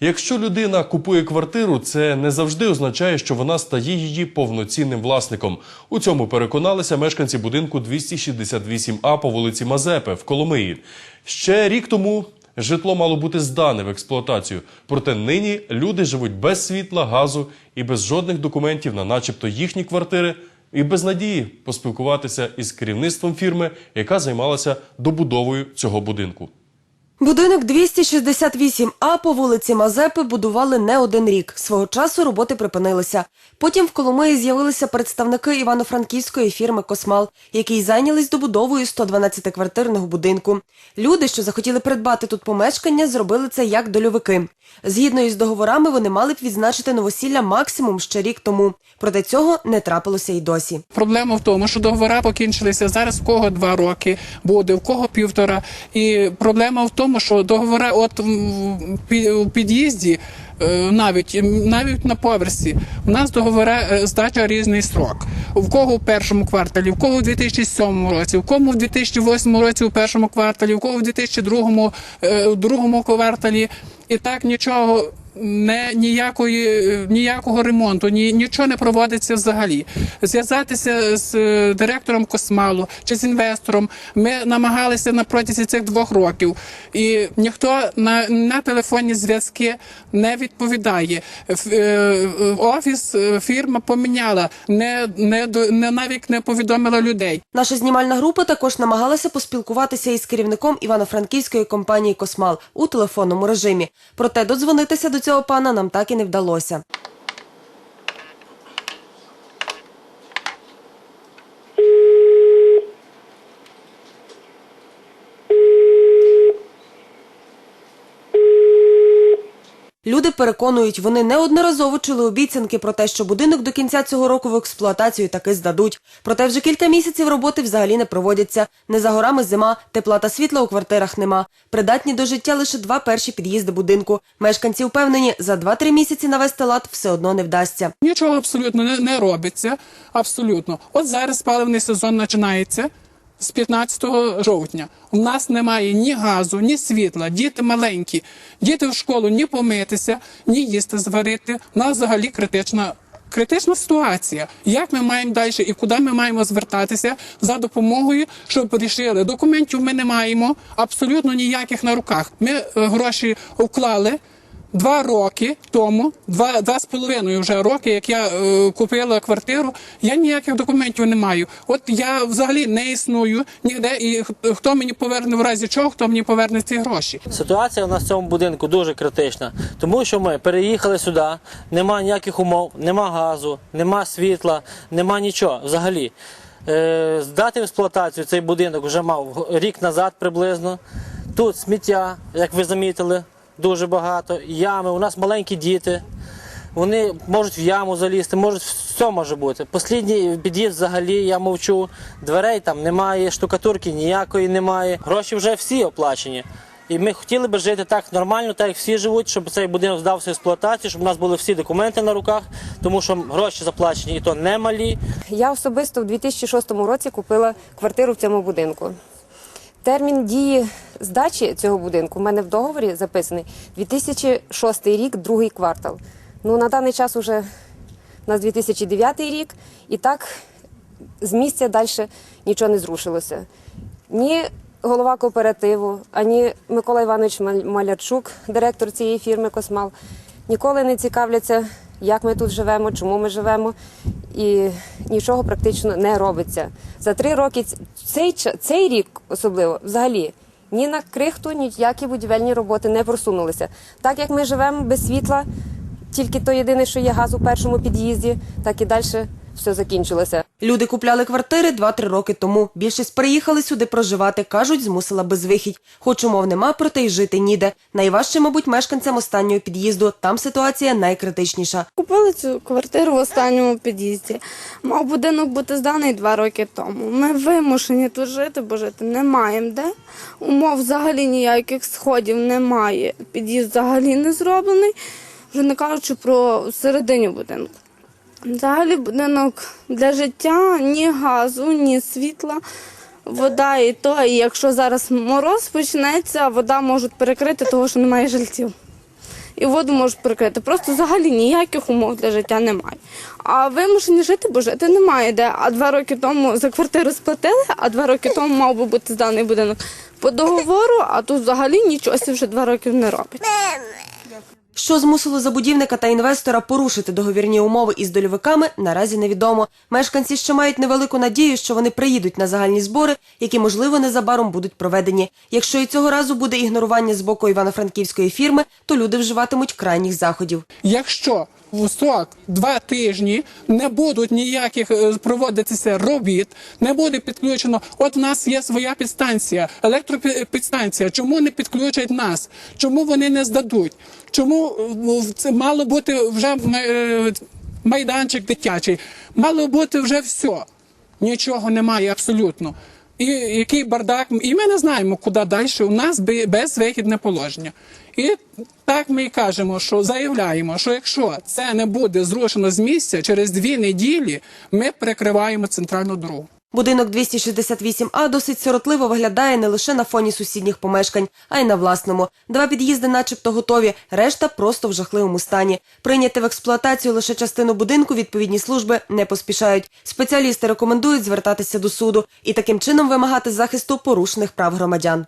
Якщо людина купує квартиру, це не завжди означає, що вона стає її повноцінним власником. У цьому переконалися мешканці будинку 268А по вулиці Мазепи в Коломиї. Ще рік тому житло мало бути здане в експлуатацію. Проте нині люди живуть без світла, газу і без жодних документів на начебто їхні квартири. І без надії поспілкуватися із керівництвом фірми, яка займалася добудовою цього будинку. Будинок 268А по вулиці Мазепи будували не один рік. Свого часу роботи припинилися. Потім в Коломиї з'явилися представники івано-франківської фірми Космал, які зайнялись добудовою 112-квартирного будинку. Люди, що захотіли придбати тут помешкання, зробили це як дольовики. Згідно із договорами, вони мали б відзначити новосілля максимум ще рік тому. Проте цього не трапилося й досі. Проблема в тому, що договори покінчилися зараз. В кого два роки буде, в кого півтора. І проблема в тому, що договори, от у під'їзді. е, Навіть навіть на поверсі у нас договори е, здача різний срок. В кого в першому кварталі, в кого в 2007 році, в кому в 2008 році у першому кварталі, в кого в 2002 е, другому кварталі. І так нічого не ніякої е, ніякого ремонту, ні нічого не проводиться взагалі. Зв'язатися з е, директором Космалу чи з інвестором. Ми намагалися на протязі цих двох років, і ніхто на, на телефонні зв'язки не відповідає. Е, Офіс фірма поміняла, не, не, не навіть не повідомила людей. Наша знімальна група також намагалася поспілкуватися із керівником івано-франківської компанії Космал у телефонному режимі. Проте додзвонитися до цього пана нам так і не вдалося. Люди переконують, вони неодноразово чули обіцянки про те, що будинок до кінця цього року в експлуатацію таки здадуть. Проте вже кілька місяців роботи взагалі не проводяться. Не за горами зима, тепла та світла у квартирах нема. Придатні до життя лише два перші під'їзди будинку. Мешканці впевнені, за 2-3 місяці навести лад все одно не вдасться. Нічого абсолютно не, робиться. Абсолютно. От зараз паливний сезон починається з 15 жовтня. У нас немає ні газу, ні світла, діти маленькі. Діти в школу ні помитися, ні їсти зварити. У нас взагалі критична. Критична ситуація. Як ми маємо далі і куди ми маємо звертатися за допомогою, щоб рішили? Документів ми не маємо абсолютно ніяких на руках. Ми е, гроші вклали. Два роки тому, два, два з половиною вже роки, як я е, купила квартиру, я ніяких документів не маю. От я взагалі не існую ніде, і хто мені поверне в разі чого, хто мені поверне ці гроші. Ситуація у нас в цьому будинку дуже критична, тому що ми переїхали сюди, нема ніяких умов, нема газу, нема світла, нема нічого взагалі. Е, здати в експлуатацію цей будинок вже мав рік назад приблизно. Тут сміття, як ви замітили, дуже багато. Ями, у нас маленькі діти. Вони можуть в яму залізти, можуть все може бути. Послідній під'їзд взагалі я мовчу. Дверей там немає, штукатурки ніякої немає. Гроші вже всі оплачені. І ми хотіли би жити так нормально, так як всі живуть, щоб цей будинок здався в експлуатацію, щоб у нас були всі документи на руках, тому що гроші заплачені і то немалі. Я особисто в 2006 році купила квартиру в цьому будинку. Термін дії здачі цього будинку в мене в договорі записаний 2006 рік, другий квартал. Ну, на даний час вже у нас 2009 рік, і так з місця далі нічого не зрушилося. Ні голова кооперативу, ані Микола Іванович Малярчук, директор цієї фірми Космал, ніколи не цікавляться, як ми тут живемо, чому ми живемо, і нічого практично не робиться. За три роки цей, цей рік особливо взагалі. Ні на крихту, ніякі будівельні роботи не просунулися. Так як ми живемо без світла, тільки то єдине, що є газ у першому під'їзді, так і далі все закінчилося. Люди купляли квартири 2-3 роки тому. Більшість приїхали сюди проживати. Кажуть, змусила безвихідь. Хоч умов нема, проте й жити ніде. Найважче, мабуть, мешканцям останнього під'їзду. Там ситуація найкритичніша. Купили цю квартиру в останньому під'їзді. Мав будинок бути зданий два роки тому. Ми вимушені тут жити, бо жити не маємо де. Умов взагалі ніяких сходів немає. Під'їзд взагалі не зроблений, вже не кажучи про середині будинку. Взагалі будинок для життя ні газу, ні світла. Вода і то, і якщо зараз мороз почнеться, вода можуть перекрити, того що немає жильців. і воду можуть прикрити. Просто взагалі ніяких умов для життя немає. А вимушені жити, бо жити немає де. А два роки тому за квартиру сплатили, а два роки тому мав би бути зданий будинок по договору, а тут взагалі нічого вже два роки не робить. Що змусило забудівника та інвестора порушити договірні умови із дольовиками, наразі невідомо. Мешканці ще мають невелику надію, що вони приїдуть на загальні збори, які, можливо, незабаром будуть проведені. Якщо і цього разу буде ігнорування з боку івано-франківської фірми, то люди вживатимуть крайніх заходів. Якщо в строк два тижні не будуть ніяких е, проводитися робіт, не буде підключено. От в нас є своя підстанція, електропідстанція. Чому не підключать нас? Чому вони не здадуть? Чому е, це мало бути вже е, майданчик дитячий? Мало бути вже все. Нічого немає абсолютно. І який бардак, і ми не знаємо, куди далі. У нас безвихідне положення. І так ми і кажемо, що заявляємо, що якщо це не буде зрушено з місця, через дві неділі ми перекриваємо центральну дорогу. Будинок 268А досить сиротливо виглядає не лише на фоні сусідніх помешкань, а й на власному. Два під'їзди начебто готові, решта просто в жахливому стані. Прийняти в експлуатацію лише частину будинку відповідні служби не поспішають. Спеціалісти рекомендують звертатися до суду і таким чином вимагати захисту порушених прав громадян.